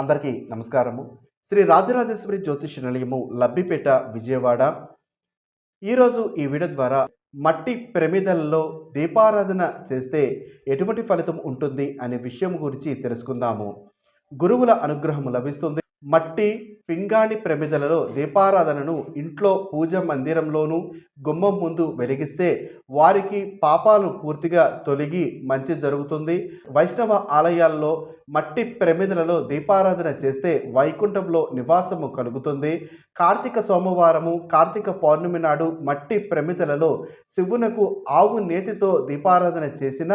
అందరికీ నమస్కారము. శ్రీ రాజరాజేశ్వరి జ్యోతిష నిలయము లబ్బిపేట విజయవాడ. ఈరోజు ఈ వీడియో ద్వారా మట్టి ప్రమిదలలో దీపారాధన చేస్తే ఎటువంటి ఫలితం ఉంటుంది అనే విషయం గురించి తెలుసుకుందాము. గురువుల అనుగ్రహం లభిస్తుంది. మట్టి పింగాణి ప్రమిదలలో దీపారాధనను ఇంట్లో పూజ మందిరంలోనూ గుమ్మం ముందు వెలిగిస్తే వారికి పాపాలు పూర్తిగా తొలగి మంచి జరుగుతుంది. వైష్ణవ ఆలయాల్లో మట్టి ప్రమిదలలో దీపారాధన చేస్తే వైకుంఠంలో నివాసము కలుగుతుంది. కార్తీక సోమవారము కార్తీక పౌర్ణమి నాడు మట్టి ప్రమిదలలో శివునకు ఆవు నేతితో దీపారాధన చేసిన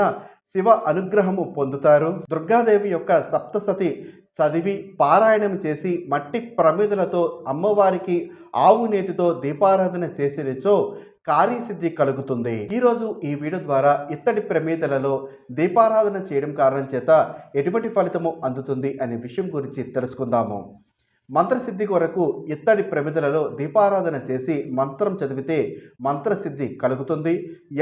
శివ అనుగ్రహము పొందుతారు. దుర్గాదేవి యొక్క సప్తసతి చదివి పారాయణం చేసి మట్టి ప్రమిదలతో అమ్మవారికి ఆవు నేతితో దీపారాధన చేసినచో కార్యసిద్ధి కలుగుతుంది. ఈరోజు ఈ వీడియో ద్వారా ఇత్తడి ప్రమిదలలో దీపారాధన చేయడం కారణం చేత ఎటువంటి ఫలితము అందుతుంది అనే విషయం గురించి తెలుసుకుందాము. మంత్రసిద్ధి కొరకు ఇత్తడి ప్రమిదలలో దీపారాధన చేసి మంత్రం చదివితే మంత్రసిద్ధి కలుగుతుంది.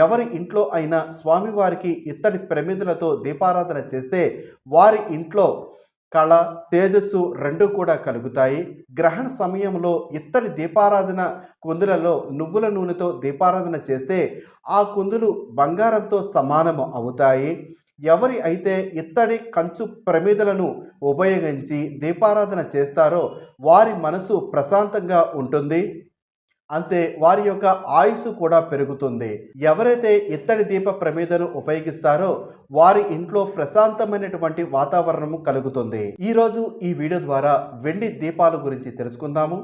ఎవరి ఇంట్లో అయినా స్వామివారికి ఇత్తడి ప్రమిదలతో దీపారాధన చేస్తే వారి ఇంట్లో కళ తేజస్సు రెండు కూడా కలుగుతాయి. గ్రహణ సమయంలో ఇత్తడి దీపారాధన కుందులలో నువ్వుల నూనెతో దీపారాధన చేస్తే ఆ కుందులు బంగారంతో సమానము అవుతాయి. ఎవరి అయితే ఇత్తడి కంచు ప్రమిదలను ఉపయోగించి దీపారాధన చేస్తారో వారి మనసు ప్రశాంతంగా ఉంటుంది. అంతే వారి యొక్క ఆయుసు కూడా పెరుగుతుంది. ఎవరైతే ఇత్తడి దీప ప్రమేదను ఉపయోగిస్తారో వారి ఇంట్లో ప్రశాంతమైనటువంటి వాతావరణము కలుగుతుంది. ఈరోజు ఈ వీడియో ద్వారా వెండి దీపాల గురించి తెలుసుకుందాము.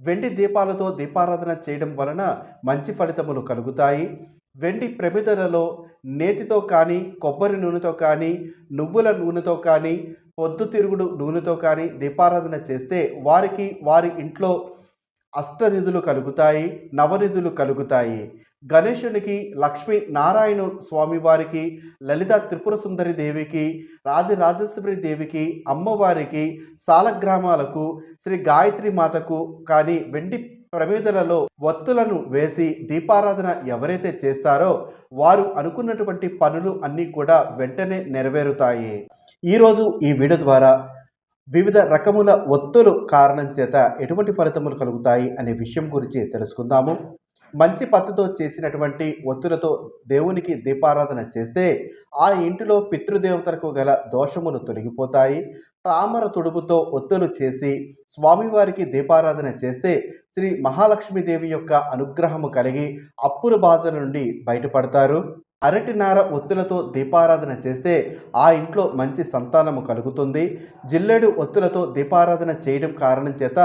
వెండి దీపాలతో దీపారాధన చేయడం వలన మంచి ఫలితములు కలుగుతాయి. వెండి ప్రమిదలలో నేతితో కానీ కొబ్బరి నూనెతో కానీ నువ్వుల నూనెతో కానీ పొద్దుతిరుగుడు నూనెతో కానీ దీపారాధన చేస్తే వారికి వారి ఇంట్లో అష్టనిధులు కలుగుతాయి నవనిధులు కలుగుతాయి. గణేశునికి లక్ష్మీ నారాయణ స్వామివారికి లలిత త్రిపుర సుందరి దేవికి రాజరాజేశ్వరి దేవికి అమ్మవారికి సాలగ్రామాలకు శ్రీ గాయత్రి మాతకు కానీ వెండి ప్రమేదలలో వత్తులను వేసి దీపారాధన ఎవరైతే చేస్తారో వారు అనుకున్నటువంటి పనులు అన్నీ కూడా వెంటనే నెరవేరుతాయి. ఈరోజు ఈ వీడియో ద్వారా వివిధ రకముల ఒత్తులు కారణం చేత ఎటువంటి ఫలితములు కలుగుతాయి అనే విషయం గురించి తెలుసుకుందాము. మంచి పత్తుతో చేసినటువంటి ఒత్తులతో దేవునికి దీపారాధన చేస్తే ఆ ఇంటిలో పితృదేవతలకు గల దోషములు తొలగిపోతాయి. తామర తుడుపుతో ఒత్తులు చేసి స్వామివారికి దీపారాధన చేస్తే శ్రీ మహాలక్ష్మీదేవి యొక్క అనుగ్రహము కలిగి అప్పుల బాధల నుండి బయటపడతారు. అరటినార ఒత్తులతో దీపారాధన చేస్తే ఆ ఇంట్లో మంచి సంతానము కలుగుతుంది. జిల్లేడు ఒత్తులతో దీపారాధన చేయడం కారణం చేత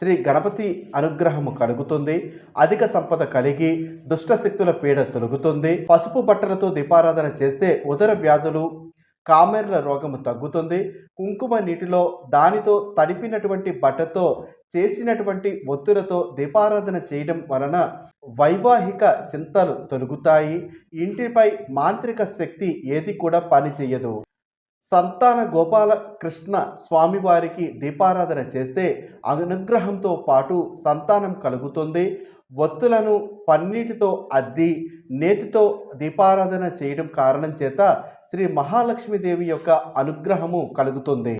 శ్రీ గణపతి అనుగ్రహము కలుగుతుంది. అధిక సంపద కలిగి దుష్టశక్తుల పీడ తొలగుతుంది. పసుపు బట్టలతో దీపారాధన చేస్తే ఉదర వ్యాధులు కామెర్ల రోగము తగ్గుతుంది. కుంకుమ నీటిలో దానితో తడిపినటువంటి బట్టతో చేసినటువంటి ఒత్తులతో దీపారాధన చేయడం వలన వైవాహిక చింతలు తొలుగుతాయి. ఇంటిపై మాంత్రిక శక్తి ఏది కూడా పనిచేయదు సంతాన గోపాల కృష్ణ స్వామివారికి దీపారాధన చేస్తే అనుగ్రహంతో పాటు సంతానం కలుగుతుంది. వత్తులను పన్నీటితో అద్ది నేతితో దీపారాధన చేయడం కారణం చేత శ్రీ మహాలక్ష్మీదేవి యొక్క అనుగ్రహము కలుగుతుంది.